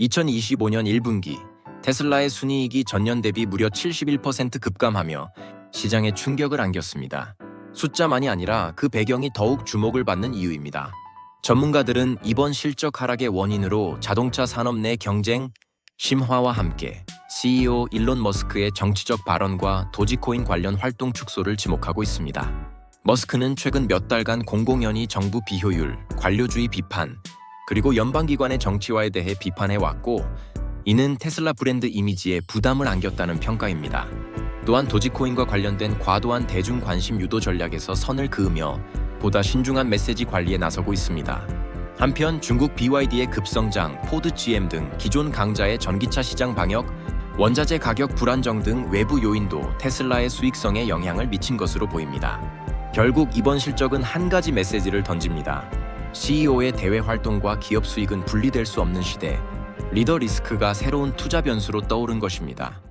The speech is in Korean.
2025년 1분기 테슬라의 순이익이 전년 대비 무려 71% 급감하며 시장에 충격을 안겼습니다. 숫자만이 아니라 그 배경이 더욱 주목을 받는 이유입니다. 전문가들은 이번 실적 하락의 원인으로 자동차 산업 내 경쟁 심화와 함께 CEO 일론 머스크의 정치적 발언과 도지코인 관련 활동 축소를 지목하고 있습니다. 머스크는 최근 몇 달간 공공연히 정부 비효율, 관료주의 비판, 그리고 연방기관의 정치화에 대해 비판해 왔고, 이는 테슬라 브랜드 이미지에 부담을 안겼다는 평가입니다. 또한 도지코인과 관련된 과도한 대중 관심 유도 전략에서 선을 그으며 보다 신중한 메시지 관리에 나서고 있습니다. 한편 중국 BYD의 급성장, 포드 GM 등 기존 강자의 전기차 시장 방역, 원자재 가격 불안정 등 외부 요인도 테슬라의 수익성에 영향을 미친 것으로 보입니다. 결국 이번 실적은 한 가지 메시지를 던집니다. CEO의 대외 활동과 기업 수익은 분리될 수 없는 시대, 리더 리스크가 새로운 투자 변수로 떠오른 것입니다.